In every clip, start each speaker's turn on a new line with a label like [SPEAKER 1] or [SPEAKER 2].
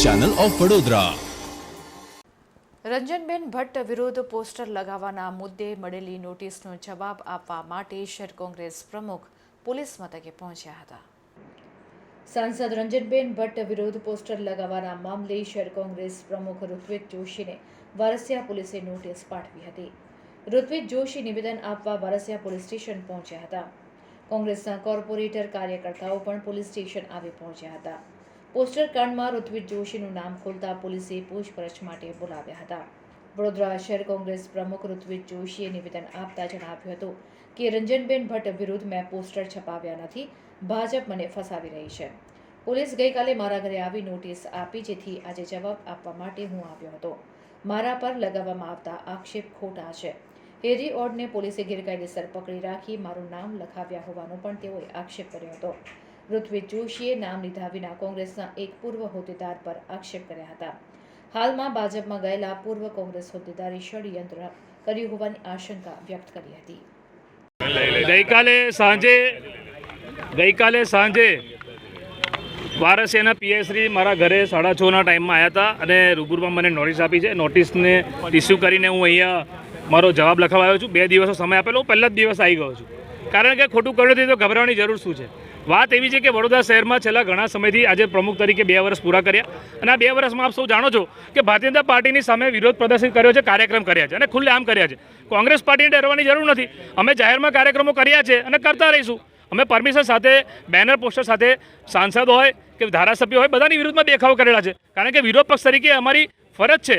[SPEAKER 1] Channel of Vadodara.
[SPEAKER 2] Ranjanben Bhatt વિરુદ્ધ poster લગાવવાના મુદ્દે મળેલી નોટિસનો જવાબ આપવા માટે શહેર કોંગ્રેસ પ્રમુખ પોલીસ મથકે પહોંચ્યા હતા. સાંસદ રંજનબેન ભટ્ટ વિરોધ પોસ્ટર લગાવવાના મામલે શહેર કોંગ્રેસ પ્રમુખ ઋત્વિક જોશીને વારસિયા પોલીસે નોટિસ પાઠવી હતી. ઋત્વિક જોશી નિવેદન આપવા વારસિયા પોલીસ સ્ટેશન પહોંચ્યા હતા. કોંગ્રેસના કોર્પોરેટર કાર્યકર્તાઓ પણ પોલીસ સ્ટેશન આવી પહોંચ્યા હતા. પોસ્ટર કાંડમાં ઋત્વિક જોશીનું નામ ખોલતા પોલીસે પૂછપરછ માટે બોલાવ્યા હતા. વડોદરા શહેર કોંગ્રેસ પ્રમુખ ઋત્વિક જોશીએ નિવેદન આપતા જણાવ્યું હતું કે, રંજનબેન ભટ્ટ વિરુદ્ધ મેં પોસ્ટર છપાવ્યા નથી, ભાજપ મને ફસાવી રહી છે. પોલીસ ગઈકાલે મારા ઘરે આવી નોટિસ આપી, જેથી આજે જવાબ આપવા માટે હું આવ્યો હતો. મારા પર લગાવવામાં આવતા આક્ષેપ ખોટા છે. હેરી ઓડને પોલીસે ગેરકાયદેસર પકડી રાખી મારું નામ લખાવ્યા હોવાનો પણ તેઓએ આક્ષેપ કર્યો હતો. ઋત્વિક જોશીએ નામ લીધા વિના કોંગ્રેસના એક પૂર્વ હોદ્દેદાર પર આક્ષેપ કર્યા હતા. હાલમાં ભાજપમાં ગયેલા પૂર્વ કોંગ્રેસ હોદ્દેદારે ષડયંત્ર કર્યું હોવાની આશંકા વ્યક્ત કરી હતી.
[SPEAKER 3] ગઈકાલે સાંજે ગઈકાલે સાંજે વારસિયાના પીએસશ્રી મારા ઘરે સાડા છના ટાઈમમાં આવ્યા હતા અને રૂબરૂમાં મને નોટિસ આપી છે. નોટિસને ઇસ્યુ કરીને હું અહીંયા મારો જવાબ લખવા આવ્યો છું. બે દિવસનો સમય આપેલો, હું પહેલા જ દિવસ આવી ગયો છું. કારણ કે ખોટું કર્યું નથી તો ગભરાવાની જરૂર શું છે? વાત એવી છે કે વડોદરા શહેરમાં છેલ્લા ઘણા સમયથી આજે પ્રમુખ તરીકે બે વર્ષ પૂરા કર્યા અને આ બે વર્ષમાં આપ સૌ જાણો છો કે ભારતીય જનતા પાર્ટીની સામે વિરોધ પ્રદર્શિત કર્યો છે, કાર્યક્રમ કર્યા છે અને ખુલ્લે આમ કર્યા છે. કોંગ્રેસ પાર્ટીને ડરવાની જરૂર નથી. અમે જાહેરમાં કાર્યક્રમો કર્યા છે અને કરતા રહીશું. અમે પરમિશન સાથે, બેનર પોસ્ટર સાથે સાંસદ હોય કે ધારાસભ્ય હોય બધાની વિરુદ્ધમાં દેખાવ કરેલા છે. કારણ કે વિરોધ પક્ષ તરીકે અમારી ફરજ છે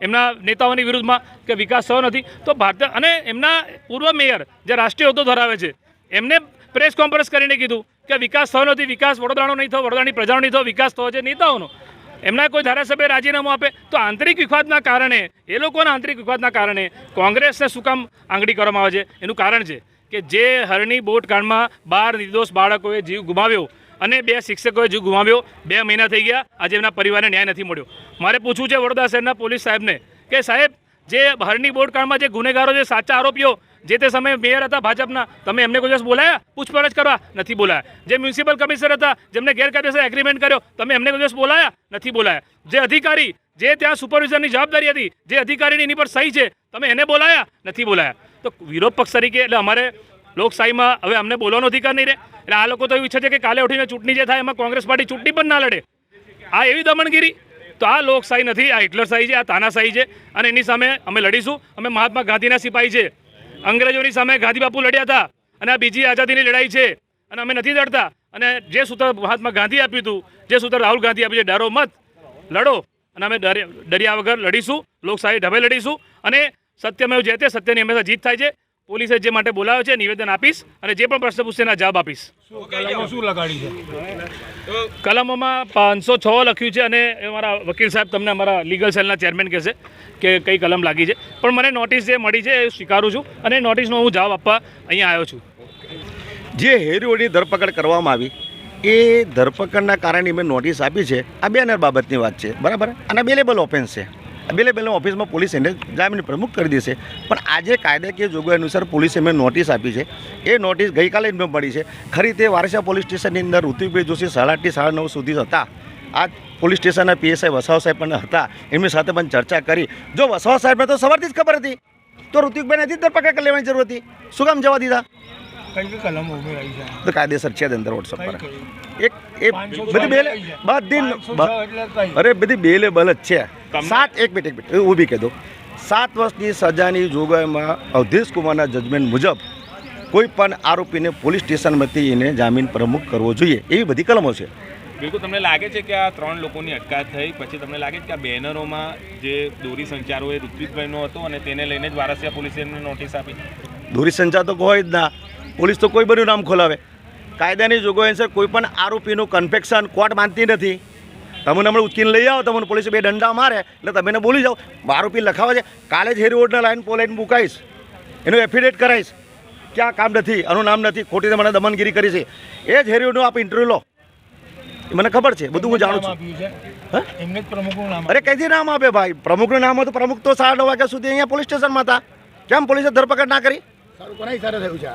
[SPEAKER 3] એમના નેતાઓની વિરુદ્ધમાં કે વિકાસ થયો નથી. તો ભારત અને એમના પૂર્વ મેયર જે રાષ્ટ્રીય હોદ્દો ધરાવે છે, એમને પ્રેસ કોન્ફરન્સ કરીને કીધું કે વિકાસ થયો નથી, વિકાસ વડોદરાનો નહીં થયો, વડોદરાની પ્રજાનો નહીં થયો, વિકાસ થયો છે નેતાઓનો. એમના કોઈ ધારાસભ્ય રાજીનામું આપે તો આંતરિક વિવાદના કારણે, એ લોકોના આંતરિક વિવાદના કારણે કોંગ્રેસને શું કામ આંગળી કરવામાં આવે છે? એનું કારણ છે કે જે હરણી બોટ કાંડમાં બાર નિર્દોષ બાળકોએ જીવ ગુમાવ્યો અને બે શિક્ષકોએ જીવ ગુમાવ્યો. બે મહિના થઈ ગયા. આજે એમના પરિવારને ન્યાય નથી મળ્યો. મારે પૂછવું છે વડોદરા શહેરના પોલીસ સાહેબને કે સાહેબ, જે હરણી બોટ કાંડમાં જે ગુનેગારો જે સાચા આરોપીઓ, જે તે સમયે મેયર હતા ભાજપના, તમે એમને કોઈ દિવસ બોલાયા? પૂછપરછ કરવા? નથી બોલાયા. જે મ્યુનિસિપલ કમિશનર હતા જેમને ગેરકાયદેસર એગ્રીમેન્ટ કર્યો, તમે એમને કોઈ દિવસ બોલાયા? નથી બોલાયા. જે અધિકારી, જે ત્યાં સુપરવિઝરની જવાબદારી હતી, જે અધિકારીની એની પર સહી છે, તમે એને બોલાયા? નથી બોલાયા. તો વિરોધ પક્ષ તરીકે, એટલે અમારે લોકશાહીમાં હવે અમને બોલવાનો અધિકાર નહીં રહે. એટલે આ લોકો તો એવું ઈચ્છે છે કે કાલે ઉઠીને ચૂંટણી જે થાય એમાં કોંગ્રેસ પાર્ટી ચૂંટણી પણ ના લડે. આ એવી દમણગીરી. તો આ લોકશાહી નથી, આ હિટલરશાહી છે, આ તાનાશાહી છે અને એની સામે અમે લડીશું. અમે મહાત્મા ગાંધીના સિપાહી છે. અંગ્રેજોની સામે ગાંધી બાપુ લડ્યા હતા અને આ બીજી આઝાદીની લડાઈ છે અને અમે નથી લડતા. અને જે સૂત્ર મહાત્મા ગાંધી આપ્યું હતું, જે સૂત્ર રાહુલ ગાંધી આપ્યું છે, ડરો મત, લડો. અને અમે ડરે- ડર્યા વગર લડીશું, લોકશાહી ઢબે લડીશું અને સત્યમેવ જે તે સત્યની હંમેશા જીત થાય છે. પોલીસે જે માટે બોલાવ્યો છે નિવેદન આપીશ અને જે પણ પ્રશ્ન પૂછશે એના જવાબ આપીશ.
[SPEAKER 4] શું લગાડી છે?
[SPEAKER 3] કલમોમાં પાંચસો છ લખ્યું છે અને એ મારા વકીલ સાહેબ તમને અમારા લીગલ સેલના ચેરમેન કહેશે કે કઈ કલમ લાગી છે. પણ મને નોટિસ જે મળી છે એ સ્વીકારું છું અને નોટિસનો હું જવાબ આપવા અહીંયા આવ્યો છું.
[SPEAKER 5] જે હેરીઓની ધરપકડ કરવામાં આવી એ ધરપકડના કારણે મેં નોટિસ આપી છે. આ બેનર બાબતની વાત છે. બરાબર? અને બેલેબલ ઓફેન્સ છે. બેલેબલ ઓફિસમાં પોલીસ એને જામીન પ્રમુખ કરી દેશે. પણ આજે કાયદાકીય જોગવાઈ અનુસાર પોલીસે મેં નોટિસ આપી છે. એ નોટિસ ગઈકાલે જ મેં મળી છે. ખરી તે વારસા પોલીસ સ્ટેશનની અંદર ઋતિકભાઈ જોશી સાડા આઠથી સાડા નવ સુધી હતા. આ પોલીસ સ્ટેશનના પીએસઆઈ વસાવ સાહેબ પણ હતા. એમની સાથે પણ ચર્ચા કરી. જો વસાવ સાહેબને તો સવારથી જ ખબર હતી તો ઋતિકભાઈને હજી જ ધરપકડ કરી લેવાની જરૂર હતી. શું કામ જવા દીધા?
[SPEAKER 4] કઈ કઈ કલમ ઉમેરાઈ છે?
[SPEAKER 5] તો કાયદેસર છે અંદર વોટ્સઅપ પર. એક એ બધી બેલે? બધી? અરે બધી બેલેબલ જ છે. સાત એક મિનિટ એક મિનિટ એ ઊભી કહી દો સાત વર્ષની સજાની જોગવાઈમાં અવધેશ કુમારના જજમેન્ટ મુજબ કોઈ પણ આરોપીને પોલીસ સ્ટેશનમાંથી એને જામીન પ્રમુખ કરવો જોઈએ એવી બધી કલમો છે.
[SPEAKER 6] બિલકુલ તમને લાગે છે કે આ ત્રણ લોકોની અટકાયત થઈ? પછી તમને લાગે છે કે આ બેનરોમાં જે દોરી સંચારો એ ઋત્વિકભાઈનો હતો અને તેને લઈને જ વારસિયા પોલીસે એમને નોટિસ આપી?
[SPEAKER 5] દોરી સંચાર તો હોય જ ના. પોલીસ તો કોઈ બધું નામ ખોલાવે. કાયદાની જોગવાઈ છે કોઈ પણ આરોપીનું કન્ફેક્શન કોર્ટ માનતી નથી. તમે હમણાં ઉચકીને લઈ આવો તમને પોલીસે બે દંડા મારે એટલે તમે બોલી જાઓ. આરોપી લખાવે છે. કાલે જ હેરી રોડના લાઈન પોલાઈન મુકાઈશ. એનું એફિડેટ કરાવીશ કે આ કામ નથી આનું નામ નથી. ખોટી મને દમનગીરી કરી છે. એ જ હેરીઓનું આપ ઇન્ટરવ્યુ લો. મને ખબર છે બધું હું જાણું છું. અરે કઈથી નામ આપે ભાઈ? પ્રમુખનું નામ હતું પ્રમુખ તો સાડા નવ વાગ્યા સુધી અહીંયા પોલીસ સ્ટેશનમાં હતા. કેમ પોલીસે ધરપકડ ના કરી?
[SPEAKER 4] સારું કોના ઈશારે થયું છે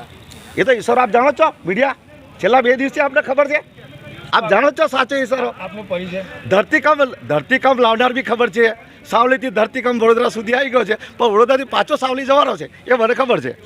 [SPEAKER 5] એ તો ઈશ્વર આપ જાણો જ છો મીડિયા. છેલ્લા બે દિવસથી આપને ખબર છે. આપ જાણો છો સાચો ઈશારો
[SPEAKER 4] આપનો પરિચય.
[SPEAKER 5] ધરતીકંપ ધરતીકંપ લાવનાર બી ખબર છે. સાવલીથી ધરતીકંપ વડોદરા સુધી આવી ગયો છે. પણ વડોદરાથી પાછો સાવલી જવાનો છે. એ મને ખબર છે.